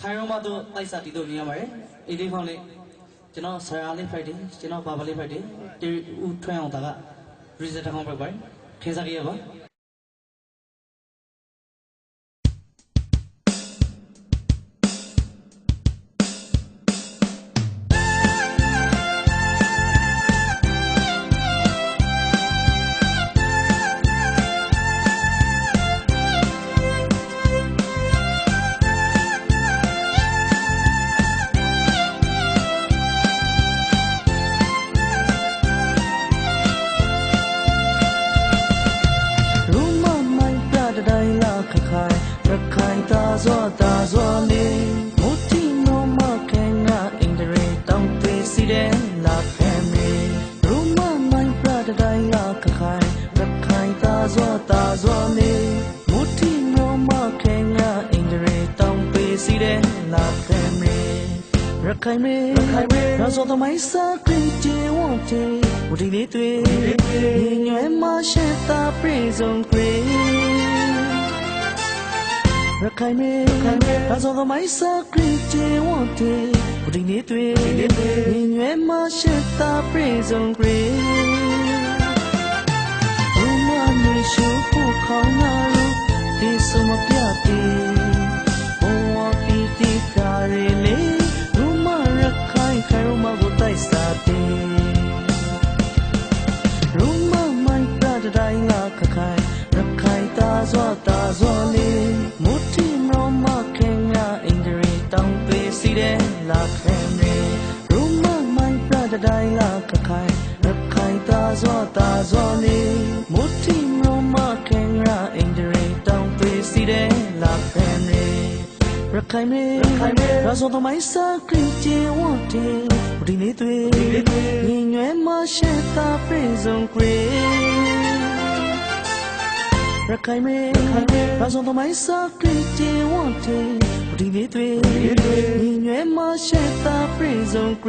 ခိုင်ရောမတို့တိုက်စာတီတို့မြင်ရပါတယ်အေးလေးဖောင်းလေးကျွန်တော်ဆရာလေးဖိုက်တယ်ကျွန်တော်ဘာဘာလေးဖိုက်တယ်တီဦးထွန်းအောင်တာက reset ထောင်းပြပါတယ်ခင်စားကြရပါ စွာလေးမုတ်တီနောမခဲငါအင်ဒရေတောင်းပေးစီတဲ့လာခဲမေရူမမိုင်းပရဒဒိုင်လာခခိုင်ရခိုင်သာစွာသာစွာလေးမုတ်တီနောမခဲငါအင်ဒရေတောင်းပေးစီတဲ့လာခဲမေရခိုင်မေရခိုင်မေရာဇောသမိုင်းစာကရင်တီဝွန်တီဝဒီလေးတွေညွဲမရှက်တာပြေဆုံးကြ ခရရခိုင်မေရသောသမိုင်းစာခရစ်တီဝတ်တီဝဒီလေးတွေညွဲမရှိတာပြေဆုံးခရဘုမမရှိဖို့ခေါင်းနာလို့ဒီစမပြတီဘ တဲ့တိုင်းလာခခိုင်ရခိုင်တာဇောတာဇောလေးမူတီမရမခင်ယာအင်ဒရီတောင်းပေးစီတဲ့လာခဲမေရခိုင်မေရဇောသမိုင်းစာခရစ်တီဝတ်တီဝဒီလေးတွေညင်ရွယ်မရှိတာပြေဆုံးခရရခိုင်မေရဇောသမိုင်းစာခရစ်တီဝတ်တီဝဒီလေးတွေညင်ရွယ်မရှိတာပြေဆုံးခ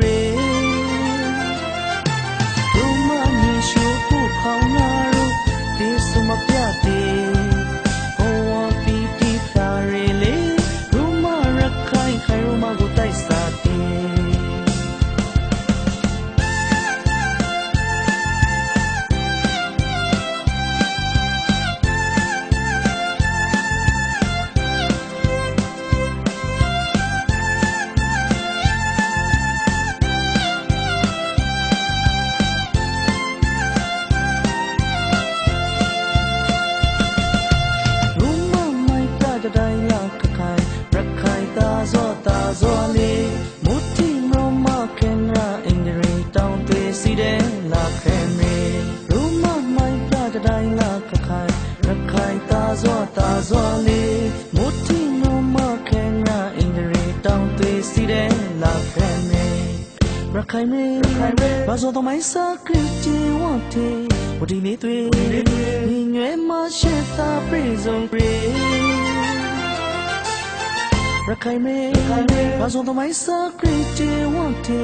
တာဇောလေးမုတိမရမခင်ရာအင်ဒရီတောင်းတွေစီတဲ့လာခဲမေရူမမိုင်းပြတဲ့တိုင်းလာခခိုင်ရခိုင်သာဇောတာဇောလေးမုတိမရမခင်ရာအင်ဒရီတောင်းတွေစီတဲ့လာခဲမေရခိုင်မေဘာဇောတမိုင်းစာခရစ်တီဝတ်တီဝဒီလေးတွေညင်ရွယ်မရှိတာပြေဆုံးပြေ ရခိုင်မေဘာဇုံသမိုင်းစာခရစ်တီဝတ်တီ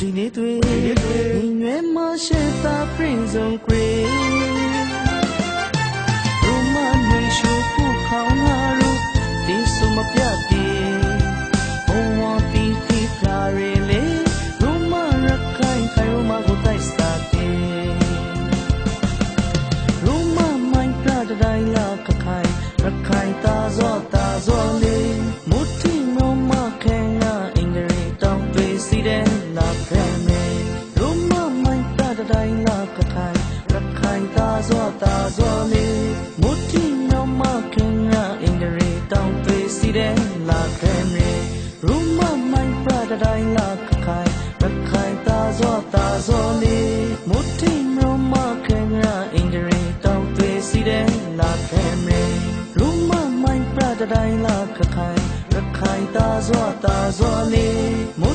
ဒီနေ့တွေညီညွဲမရှိတာပြေဆုံးခရရူမမီရှုဖို့ခေါင်းလာလို့ဒီစမပြတီဘဝတီတီဖလာရီလေးရူမရခိုင်ခိုင်ရမကိုတိုက်စားတီရူမမိုင်းပြတဲ့တိုင်းလာခခိုင်ရခိုင်တာဇောတာ တွေစီတဲ့လာခဲမေရူမမိုင်းပြတဲ့တိုင်းလာခခိုင်ရခိုင်တာဇောတာဇောလေးမုတိမမခဲငါအင်္ဂရိတောင်းတွေစီတဲ့လာခဲမေရူမမိုင်းပြတဲ့တိုင်းလာခခိုင်ရခိုင်တာဇောတာဇောလေးမု